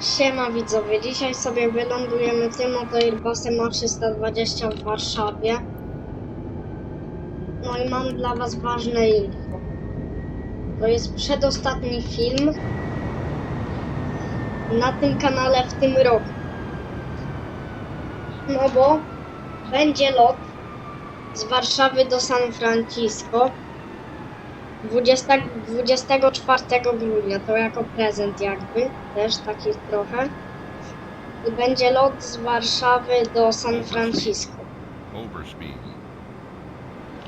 Siema widzowie, dzisiaj sobie wylądujemy tym oto Airbusem A320 w Warszawie. No i mam dla was ważne info. To jest przedostatni film na tym kanale w tym roku. No bo będzie lot z Warszawy do San Francisco 20, 24 grudnia, to jako prezent jakby, też taki trochę. I będzie lot z Warszawy do San Francisco.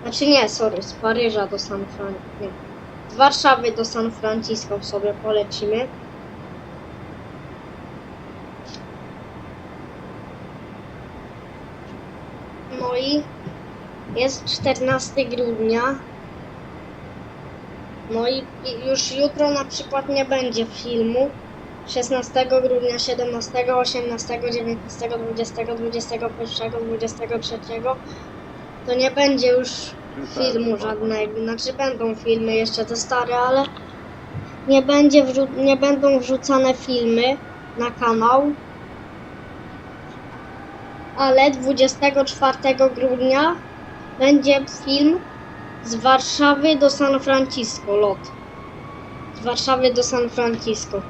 Znaczy nie, sorry, z Paryża do San Francisco. Z Warszawy do San Francisco sobie polecimy. No i jest 14 grudnia. No i już jutro na przykład nie będzie filmu. 16 grudnia, 17, 18, 19, 20, 21, 23 to nie będzie już filmu żadnego. Znaczy będą filmy jeszcze te stare, ale nie, będzie nie będą wrzucane filmy na kanał. Ale 24 grudnia będzie film z Warszawy do San Francisco lot. Z Warszawy do San Francisco.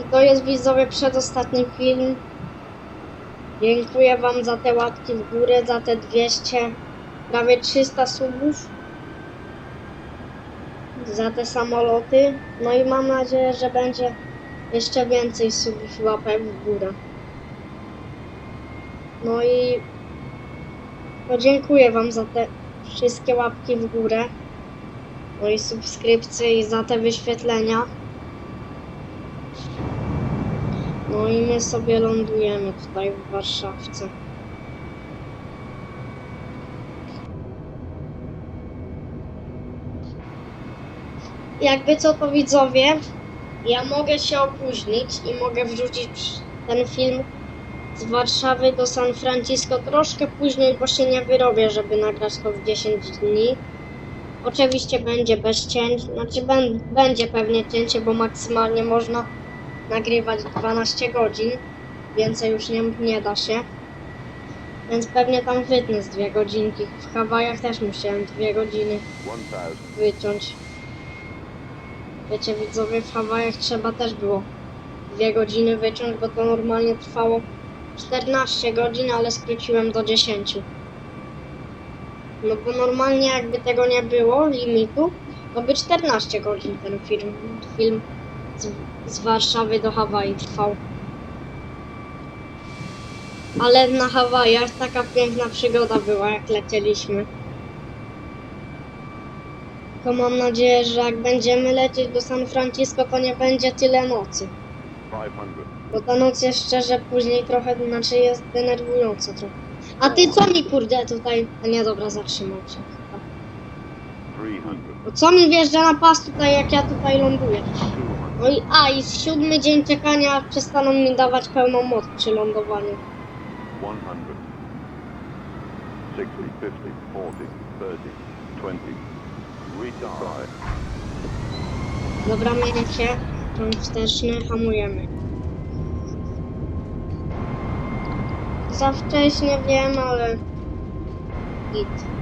I to jest widzowie przedostatni film. Dziękuję Wam za te łapki w górę, za te 200, prawie 300 subów. Za te samoloty. No i mam nadzieję, że będzie jeszcze więcej subów łapek w górę. No i podziękuję Wam za te wszystkie łapki w górę. No i subskrypcje i za te wyświetlenia. No i my sobie lądujemy tutaj w Warszawce. Jakby co to widzowie, ja mogę się opóźnić i mogę wrzucić ten film z Warszawy do San Francisco troszkę później, bo się nie wyrobię, żeby nagrać to w 10 dni. Oczywiście będzie bez cięć, znaczy bę- będzie pewnie cięcie, bo maksymalnie można nagrywać 12 godzin. Więcej już nie, nie da się. Więc pewnie tam wytnę z dwie godzinki. W Hawajach też musiałem dwie godziny 1000. wyciąć. Wiecie widzowie, w Hawajach trzeba też było dwie godziny wyciąć, bo to normalnie trwało 14 godzin, ale skróciłem do 10. No bo normalnie jakby tego nie było, limitu, to by 14 godzin ten film, film z, z Warszawy do Hawaii trwał. Ale na Hawajach taka piękna przygoda była, jak lecieliśmy. Tylko mam nadzieję, że jak będziemy lecieć do San Francisco, to nie będzie tyle nocy. 500. Bo ta noc jest szczerze później trochę, znaczy jest denerwująca trochę. A ty co mi kurde tutaj... A nie, dobra, zatrzymał się chyba. 300. Bo co mi wjeżdża na pas tutaj, jak ja tutaj ląduję? 200. No i a, i siódmy dzień czekania przestaną mi dawać pełną moc przy lądowaniu. 100. 60, 50, 40, 30, 20. Retard. Dobra, miękkie, tą wsteczny, hamujemy. Za wcześnie wiem, ale... Git.